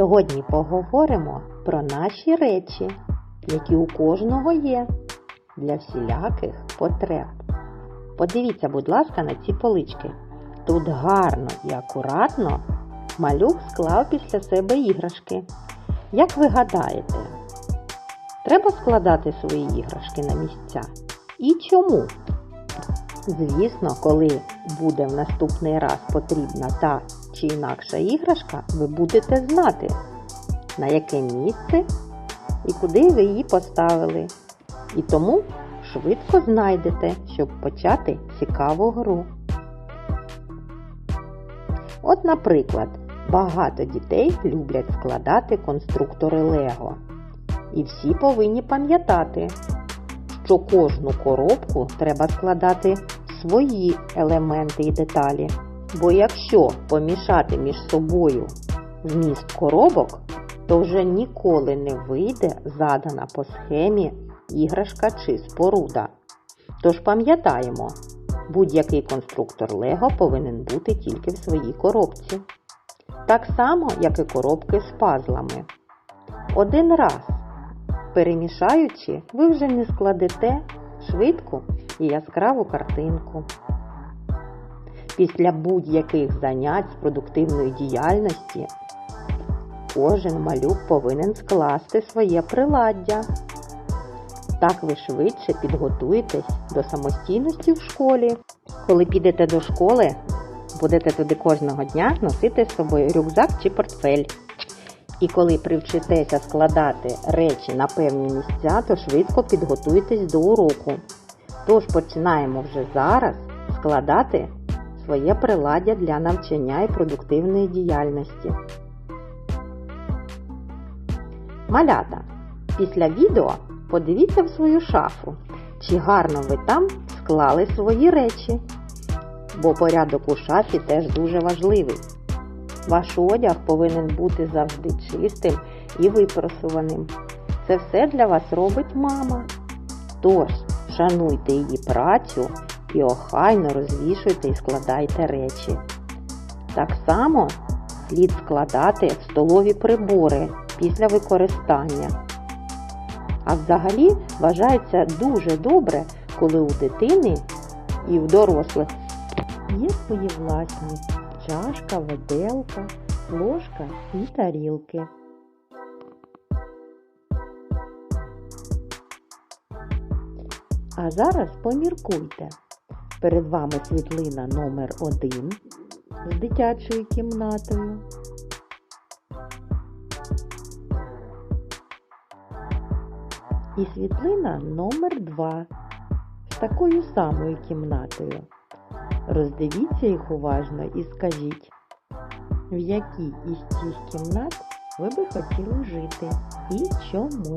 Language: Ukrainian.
Сьогодні поговоримо про наші речі, які у кожного є для всіляких потреб. Подивіться, будь ласка, на ці полички. Тут гарно і акуратно малюк склав після себе іграшки. Як ви гадаєте, треба складати свої іграшки на місця? І чому? Звісно, коли буде в наступний раз потрібна та чи інакша іграшка, ви будете знати, на яке місце і куди ви її поставили. І тому швидко знайдете, щоб почати цікаву гру. От, наприклад, багато дітей люблять складати конструктори Лего. І всі повинні пам'ятати, що кожну коробку треба складати свої елементи і деталі. Бо якщо помішати між собою вміст коробок, то вже ніколи не вийде задана по схемі іграшка чи споруда. Тож пам'ятаємо, будь-який конструктор Лего повинен бути тільки в своїй коробці. Так само, як і коробки з пазлами. Один раз, перемішаючи, ви вже не складете швидку і яскраву картинку. Після будь-яких занять з продуктивної діяльності кожен малюк повинен скласти своє приладдя. Так ви швидше підготуєтесь до самостійності в школі. Коли підете до школи, будете туди кожного дня носити з собою рюкзак чи портфель. І коли привчитеся складати речі на певні місця, то швидко підготуєтесь до уроку. Тож починаємо вже зараз складати своє приладдя для навчання і продуктивної діяльності. Малята, після відео подивіться в свою шафу, чи гарно ви там склали свої речі, бо порядок у шафі теж дуже важливий. Ваш одяг повинен бути завжди чистим і випросуваним. Це все для вас робить мама. Тож, шануйте її працю і охайно розвішуйте і складайте речі. Так само слід складати столові прибори після використання. А взагалі вважається дуже добре, коли у дитини і в дорослих є свої власні чашка, виделка, ложка і тарілки. А зараз поміркуйте. Перед вами світлина номер 1 з дитячою кімнатою. І світлина номер 2 з такою самою кімнатою. Роздивіться їх уважно і скажіть, в якій із цих кімнат ви би хотіли жити і чому.